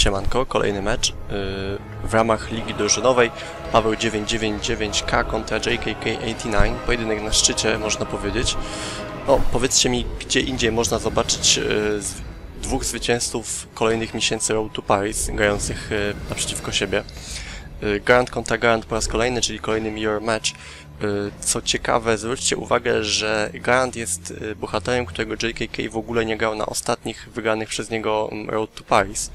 Siemanko, kolejny mecz yy, w ramach Ligi Drużynowej. Paweł 999K kontra JKK89 Pojedynek na szczycie, można powiedzieć. No, powiedzcie mi, gdzie indziej można zobaczyć z, dwóch zwycięzców kolejnych miesięcy Road to Paris grających yy, naprzeciwko siebie. Garant kontra Garant po raz kolejny, czyli kolejny mirror match. Y, Co ciekawe, zwróćcie uwagę, że Garant jest y, bohaterem, którego JKK w ogóle nie grał na ostatnich wygranych przez niego mm, Road to Paris,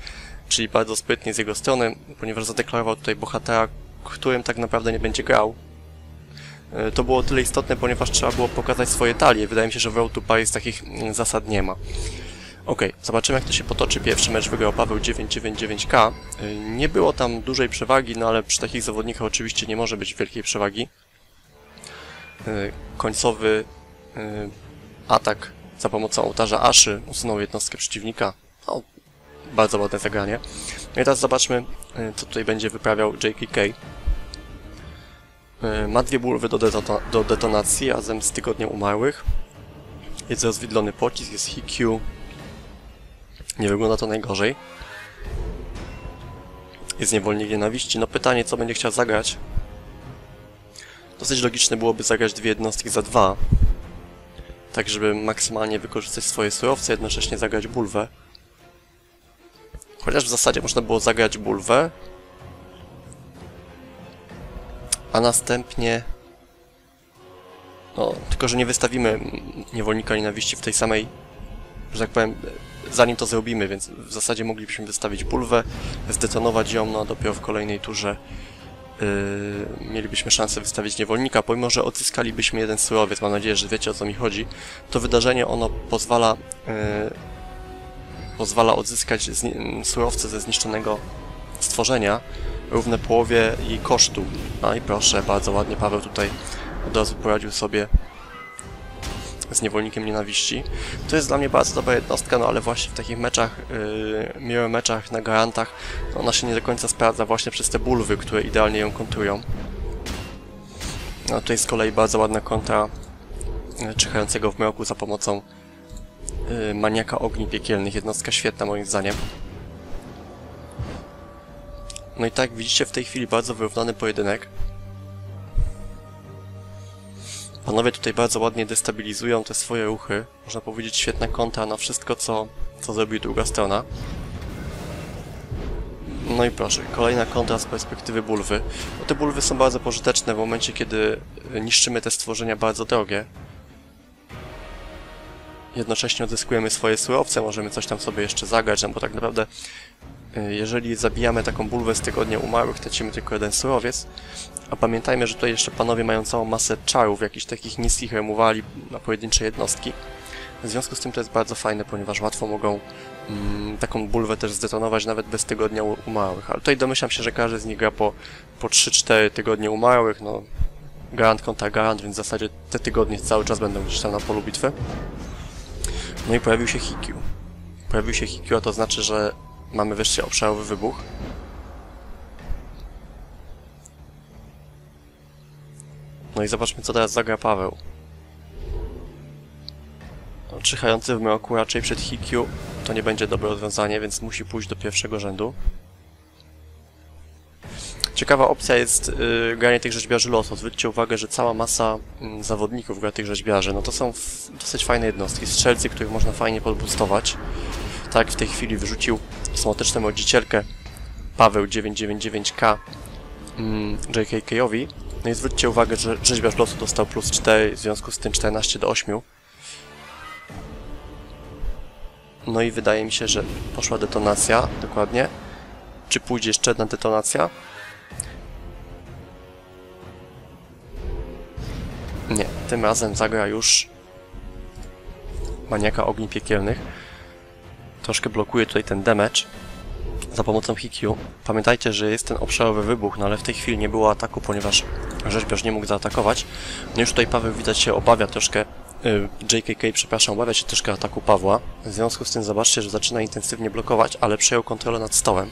czyli bardzo sprytnie z jego strony, ponieważ zadeklarował tutaj bohatera, którym tak naprawdę nie będzie grał. Y, To było tyle istotne, ponieważ trzeba było pokazać swoje talie. Wydaje mi się, że w Road Paris takich mm, zasad nie ma. Ok, zobaczymy jak to się potoczy. Pierwszy mecz wygrał Paweł 999K. Nie było tam dużej przewagi, no ale przy takich zawodnikach oczywiście nie może być wielkiej przewagi. Y, końcowy atak za pomocą ołtarza Aszy usunął jednostkę przeciwnika. No, bardzo ładne zagranie. No i teraz zobaczmy, y, co tutaj będzie wyprawiał JKK. Ma dwie bulwy do, deto do detonacji razem z Tygodniem Umarłych. Jest rozwidlony pocisk, jest HQ. Nie wygląda to najgorzej. Jest niewolnik nienawiści. No pytanie, co będzie chciał zagrać. Dosyć logiczne byłoby zagrać dwie jednostki za dwa, tak żeby maksymalnie wykorzystać swoje surowce, jednocześnie zagrać bulwę. Chociaż w zasadzie można było zagrać bulwę, a następnie... No, tylko że nie wystawimy niewolnika nienawiści w tej samej, że tak powiem, zanim to zrobimy, więc w zasadzie moglibyśmy wystawić bulwę, zdetonować ją, no a dopiero w kolejnej turze Yy, mielibyśmy szansę wystawić niewolnika, pomimo że odzyskalibyśmy jeden surowiec, mam nadzieję, że wiecie o co mi chodzi, to wydarzenie ono pozwala yy, pozwala odzyskać surowce ze zniszczonego stworzenia równe połowie jej kosztu. No i proszę, bardzo ładnie Paweł tutaj od razu poradził sobie z niewolnikiem nienawiści. To jest dla mnie bardzo dobra jednostka, no ale właśnie w takich meczach, yy, mirror meczach na garantach, to ona się nie do końca sprawdza właśnie przez te bulwy, które idealnie ją kontrują. No tutaj z kolei bardzo ładna kontra yy, czyhającego w mroku za pomocą yy, maniaka ogni piekielnych. Jednostka świetna moim zdaniem. No i tak widzicie w tej chwili bardzo wyrównany pojedynek. Panowie tutaj bardzo ładnie destabilizują te swoje ruchy. Można powiedzieć świetna kontra na wszystko, co, co zrobi druga strona. No i proszę, kolejna kontra z perspektywy bulwy. No te bulwy są bardzo pożyteczne w momencie, kiedy niszczymy te stworzenia bardzo drogie. Jednocześnie odzyskujemy swoje surowce, możemy coś tam sobie jeszcze zagrać, no bo tak naprawdę y, jeżeli zabijamy taką bulwę z tygodnia umarłych, tracimy tylko jeden surowiec, a pamiętajmy, że tutaj jeszcze panowie mają całą masę czarów, jakichś takich niskich remuwali na pojedyncze jednostki. W związku z tym to jest bardzo fajne, ponieważ łatwo mogą mm, taką bulwę też zdetonować nawet bez tygodnia umarłych. Ale tutaj domyślam się, że każdy z nich gra po, po 3-4 tygodnie umarłych, no garant kontra garant, więc w zasadzie te tygodnie cały czas będą gdzieś tam na polu bitwy. No i pojawił się Hikyu. Pojawił się Hikyu, a to znaczy, że mamy wreszcie obszarowy wybuch. No i zobaczmy, co teraz zagra Paweł. No, czyhający w mroku raczej przed Hikyu to nie będzie dobre rozwiązanie, więc musi pójść do pierwszego rzędu. Ciekawa opcja jest yy, granie tych rzeźbiarzy losu. Zwróćcie uwagę, że cała masa yy, zawodników gra tych rzeźbiarzy, no to są dosyć fajne jednostki. Strzelcy, których można fajnie podbustować. Tak w tej chwili wyrzucił smuteczną rodzicielkę Paweł 999K mm, JKK-owi. No i zwróćcie uwagę, że rzeźbiarz losu dostał plus 4, w związku z tym 14 do 8. No i wydaje mi się, że poszła detonacja, dokładnie. Czy pójdzie jeszcze jedna detonacja? Nie, tym razem zagra już maniaka ogni piekielnych. Troszkę blokuje tutaj ten damage za pomocą Hikyu. Pamiętajcie, że jest ten obszarowy wybuch, no ale w tej chwili nie było ataku, ponieważ rzeźbiarz nie mógł zaatakować. No już tutaj Paweł widać się obawia troszkę, yy, JKK, przepraszam, obawia się troszkę ataku Pawła. W związku z tym zobaczcie, że zaczyna intensywnie blokować, ale przejął kontrolę nad stołem.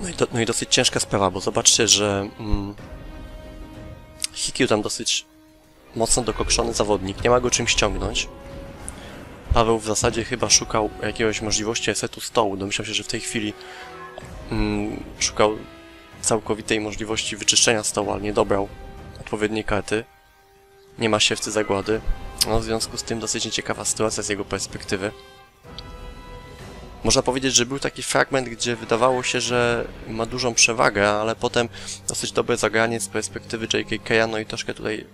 No i, do, no i dosyć ciężka sprawa, bo zobaczcie, że mm, Hikyu tam dosyć mocno dokokszony zawodnik, nie ma go czym ściągnąć. Paweł w zasadzie chyba szukał jakiegoś możliwości resetu stołu. Domyślam się, że w tej chwili mm, szukał całkowitej możliwości wyczyszczenia stołu, ale nie dobrał odpowiedniej karty. Nie ma siewcy zagłady. No, w związku z tym dosyć nieciekawa sytuacja z jego perspektywy. Można powiedzieć, że był taki fragment, gdzie wydawało się, że ma dużą przewagę, ale potem dosyć dobre zagranie z perspektywy JKK, no i troszkę tutaj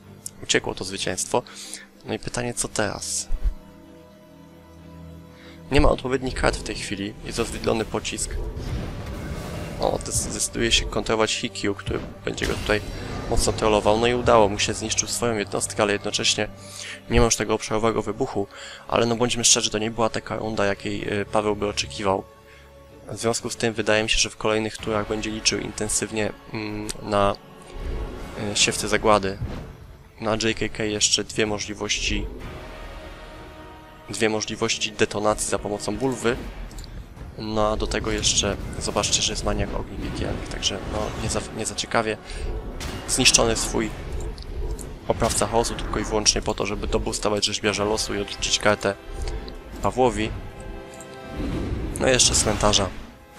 uciekło to zwycięstwo. No i pytanie, co teraz? Nie ma odpowiednich kart w tej chwili, jest rozwidlony pocisk. O, zdecyduje się kontrolować Hikyu, który będzie go tutaj mocno trollował, no i udało mu się, zniszczył swoją jednostkę, ale jednocześnie nie ma już tego obszarowego wybuchu, ale no bądźmy szczerzy, to nie była taka runda, jakiej y, Paweł by oczekiwał. W związku z tym wydaje mi się, że w kolejnych turach będzie liczył intensywnie mm, na y, siewce zagłady. Na JKK jeszcze dwie możliwości dwie możliwości detonacji za pomocą bulwy. No a do tego jeszcze zobaczcie, że jest maniak ogni piekielnych, także no nie za, nie za ciekawie. Zniszczony swój oprawca chaosu tylko i wyłącznie po to, żeby dobustować rzeźbiarza losu i odrzucić kartę Pawłowi. No i jeszcze cmentarza,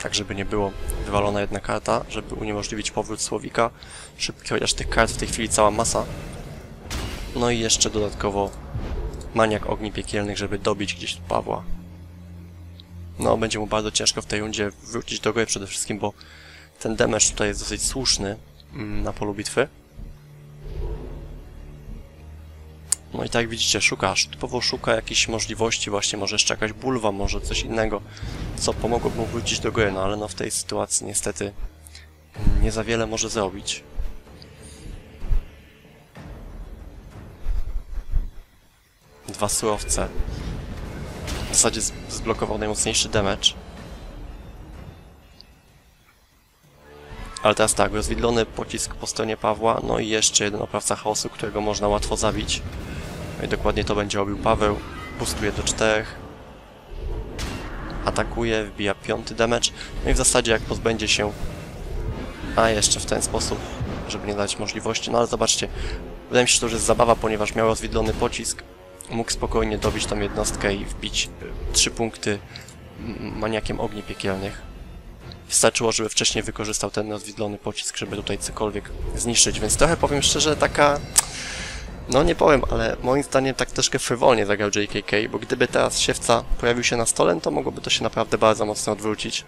tak żeby nie było wywalona jedna karta, żeby uniemożliwić powrót Słowika. Szybki, chociaż tych kart w tej chwili cała masa. No i jeszcze dodatkowo maniak ogni piekielnych, żeby dobić gdzieś Pawła. No, będzie mu bardzo ciężko w tej rundzie wrócić do gry przede wszystkim, bo ten damage tutaj jest dosyć słuszny na polu bitwy. No i tak widzicie, szukasz, typowo szuka jakichś możliwości, właśnie może jeszcze jakaś bulwa, może coś innego, co pomogłoby mu wrócić do gry, no ale no w tej sytuacji niestety nie za wiele może zrobić. Dwa surowce. W zasadzie zblokował najmocniejszy damage. Ale teraz tak, rozwidlony pocisk po stronie Pawła, no i jeszcze jeden oprawca chaosu, którego można łatwo zabić. No i dokładnie to będzie robił Paweł. Pustuje do czterech. Atakuje, wbija piąty damage. No i w zasadzie jak pozbędzie się... A jeszcze w ten sposób, żeby nie dać możliwości. No ale zobaczcie, wydaje mi się, że to już jest zabawa, ponieważ miał rozwidlony pocisk. Mógł spokojnie dobić tą jednostkę i wbić y, trzy punkty maniakiem ogni piekielnych. Wystarczyło, żeby wcześniej wykorzystał ten rozwidlony pocisk, żeby tutaj cokolwiek zniszczyć, więc trochę powiem szczerze, taka no nie powiem, ale moim zdaniem tak troszkę frywolnie zagrał JKK, bo gdyby teraz siewca pojawił się na stole, to mogłoby to się naprawdę bardzo mocno odwrócić.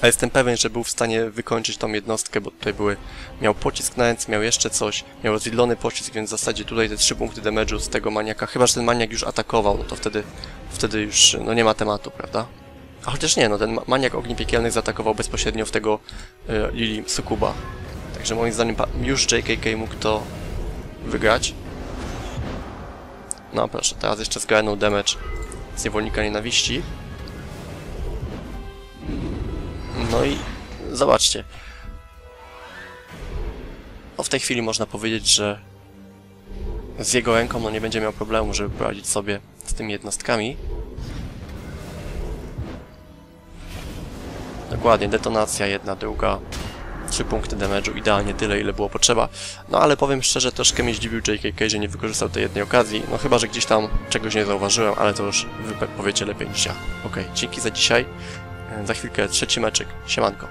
A jestem pewien, że był w stanie wykończyć tą jednostkę, bo tutaj były... Miał pocisk na ręce, miał jeszcze coś, miał rozwidlony pocisk, więc w zasadzie tutaj te trzy punkty damage'u z tego maniaka, chyba że ten maniak już atakował, no to wtedy, wtedy już no nie ma tematu, prawda? A chociaż nie, no ten maniak ogni piekielnych zaatakował bezpośrednio w tego y, Lili Sukuba. Także moim zdaniem już JKK mógł to wygrać. No proszę, teraz jeszcze zgarnął damage z niewolnika nienawiści. No i zobaczcie. No w tej chwili można powiedzieć, że z jego ręką no nie będzie miał problemu, żeby poradzić sobie z tymi jednostkami. Dokładnie, detonacja jedna, druga, 3 punkty damage'u, idealnie tyle, ile było potrzeba. No ale powiem szczerze, troszkę mnie zdziwił JKK, że nie wykorzystał tej jednej okazji. No chyba, że gdzieś tam czegoś nie zauważyłem, ale to już wy powiecie lepiej niż ja. Okej, okay, dzięki za dzisiaj. Za chwilkę trzeci meczek. Siemanko.